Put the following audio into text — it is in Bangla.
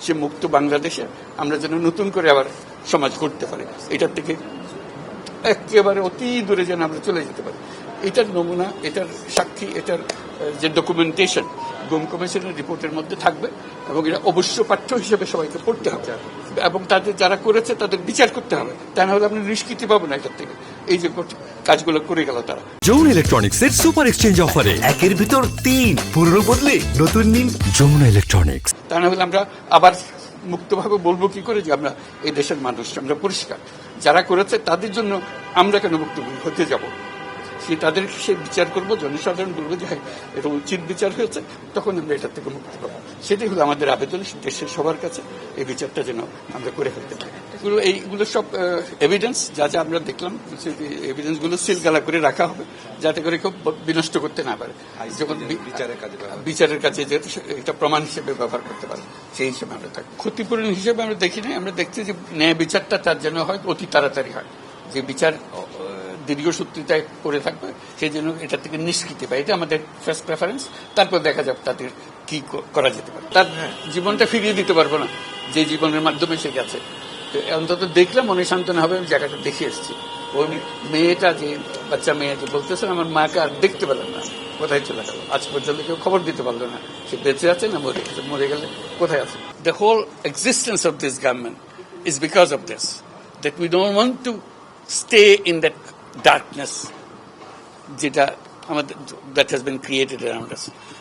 সে মুক্ত বাংলাদেশে আমরা যেন নতুন করে আবার সমাজ করতে পারি। এটার থেকে একেবারে অতি দূরে যেন আমরা চলে যেতে পারি। এটার নমুনা এটার সাক্ষী এটার যে ডকুমেন্টেশন গুম কমিশনের রিপোর্টের মধ্যে থাকবে এবং এটা অবশ্য পাঠ্য হিসেবে সবাইকে পড়তে হবে। এবং তাদের যারা করেছে তাদের বিচার করতে হবে। তা না হলে আপনি নিষ্কৃতি পাবো না এটার থেকে। এই যে কাজগুলো করে গেল তারা। যমুনা ইলেকট্রনিক্স এর সুপার এক্সচেঞ্জ অফারে একের ভিতর তিন পুরনো বদলে নতুন নিন যমুনা ইলেকট্রনিক্স তা না হলে আমরা আবার মুক্তভাবে বলব কি করে যে আমরা এই দেশের মানুষ আমরা পরিষ্কার। যারা করেছে তাদের জন্য আমরা কেন মুক্ত হতে যাব? সে তাদের সে বিচার করব জনসাধারণ বলব যে হ্যাঁ এটা উচিত বিচার হয়েছে তখন আমরা এটার থেকে মুক্তি পাবো। সেটাই হলো আমাদের আবেদন দেশের সবার কাছে এই বিচারটা যেন আমরা করে ফেলতে পারি। এগুলো এইগুলো সব এভিডেন্স যা যা আমরা দেখলাম এভিডেন্সগুলো সিলগালা করে রাখা হবে যাতে করে কেউ বিনষ্ট করতে না পারে। যখন বিচারের কাজে বিচারের কাছে যেহেতু এটা প্রমাণ হিসেবে ব্যবহার করতে পারে সেই হিসেবে আমরা থাকি। ক্ষতিপূরণ হিসেবে আমরা দেখি নাই আমরা দেখছি যে ন্যায় বিচারটা তার জন্য হয় অতি তাড়াতাড়ি হয়। যে বিচার দীর্ঘসূত্রিতায় করে থাকবে সেই জন্য এটা থেকে নিষ্কৃতি পায়। এটা আমাদের ফার্স্ট প্রেফারেন্স তারপর দেখা যাবে তাদের কি করা যেতে পারে। তার জীবনটা ফিরিয়ে দিতে পারব না যে জীবনের মাধ্যমে সে গেছে। তো অন্তত দেখলে মনে সান্ত্বনা হবে আমি জায়গাটা দেখে এসেছি। ওই মেয়েটা যে বাচ্চা মেয়ে যে বলতেছে আমার মাকে আর দেখতে পেলাম না। কোথায় চলে গেল? আজ পর্যন্ত কেউ খবর দিতে পারল না। সে বেঁচে আছে না মরে গেছে? মরে গেলে কোথায় আছে? The whole existence of this government is because of this that we don't want to stay in that darkness যেটা আমাদের that has been created around us